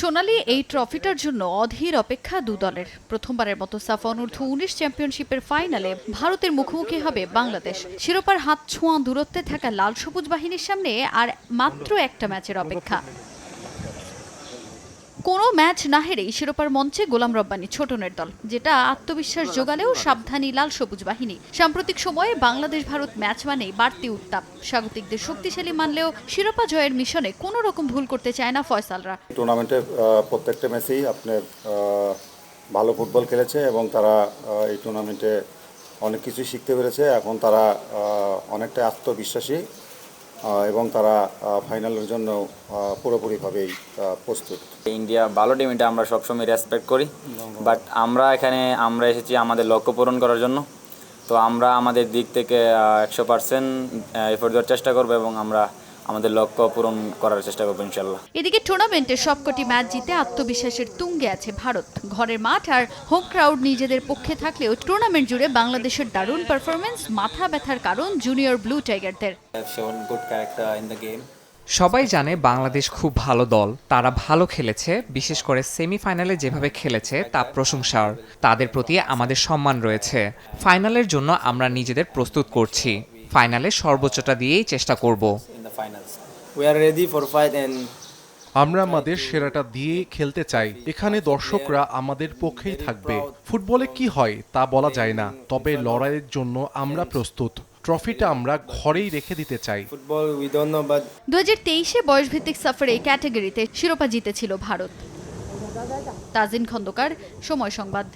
সোনালি এই ট্রফিটার জন্য অধীর অপেক্ষা দু দলের। প্রথমবারের মতো সাফ অনূর্ধ্ব উনিশ চ্যাম্পিয়নশিপের ফাইনালে ভারতের মুখোমুখি হবে বাংলাদেশ। শিরোপার হাত ছোঁয়া দূরত্বে থাকা লাল সবুজ বাহিনীর সামনে আর মাত্র একটা ম্যাচের অপেক্ষা। কোনো ম্যাচ না হেরেই শিরোপার মঞ্চে গোলাম রব্বানি ছোটনের দল যেটা আত্মবিশ্বাস যোগালেও সাবধানী লাল সবুজ বাহিনী। সাম্প্রতিক সময়ে বাংলাদেশ ভারত ম্যাচ মানেই বাড়তি উত্তাপ। স্বাগতিকদের শক্তিশালী মানলেও শিরোপা জয়ের মিশনে কোনো রকম ভুল করতে চায় না ফয়সালরা। টুর্নামেন্টে প্রত্যেকটা ম্যাচেই আপনার ভালো ফুটবল খেলেছে এবং তারা এই টুর্নামেন্টে অনেক কিছুই শিখতে পেরেছে। এখন তারা অনেকটা আত্মবিশ্বাসী। এবং তারা ফাইনালের জন্য পুরোপুরিভাবেই প্রস্তুত। ইন্ডিয়া ভালো টিম এটা আমরা সবসময় রেসপেক্ট করি। বাট আমরা এখানে, আমরা এসেছি আমাদের লক্ষ্য পূরণ করার জন্য। তো আমরা আমাদের দিক থেকে একশো পার্সেন্ট এফোর্ট দেওয়ার চেষ্টা করব এবং আমরা আমাদের লক্ষ্য পূরণ করার চেষ্টা করব ইনশাল্লাহ এদিকে টুর্নামেন্টের সবকটি ম্যাচ জিতে আত্মবিশ্বাসের তুঙ্গে আছে ভারত। ঘরের মাঠ আর হোম ক্রাউড নিজেদের পক্ষে থাকলেও টুর্নামেন্ট জুড়ে বাংলাদেশের দারুণ পারফরমেন্স মাথা ব্যথার কারণ জুনিয়র ব্লু টাইগারদের। সবাই জানে বাংলাদেশ খুব ভালো দল। তারা ভালো খেলেছে বিশেষ করে সেমিফাইনালে যেভাবে খেলেছে তা প্রশংসার। তাদের প্রতি আমাদের সম্মান রয়েছে। ফাইনালের জন্য আমরা নিজেদের প্রস্তুত করছি। ফাইনালে সর্বোচ্চটা দিয়েই চেষ্টা করব। Finals. We are ready for fight and আমরা আমাদের সেরাটা দিয়ে খেলতে চাই। এখানে দর্শকরা আমাদের পক্ষেই থাকবে। ফুটবলে কি হয় তা বলা যায় না। তবে লড়াইয়ের জন্য আমরা প্রস্তুত। ট্রফিটা আমরা ঘরেই রেখে দিতে চাই। দু হাজার তেইশে বয়সভিত্তিক সাফারে এই ক্যাটাগরিতে শিরোপা জিতেছিল ভারত। তাজিন খন্দকার সময় সংবাদ।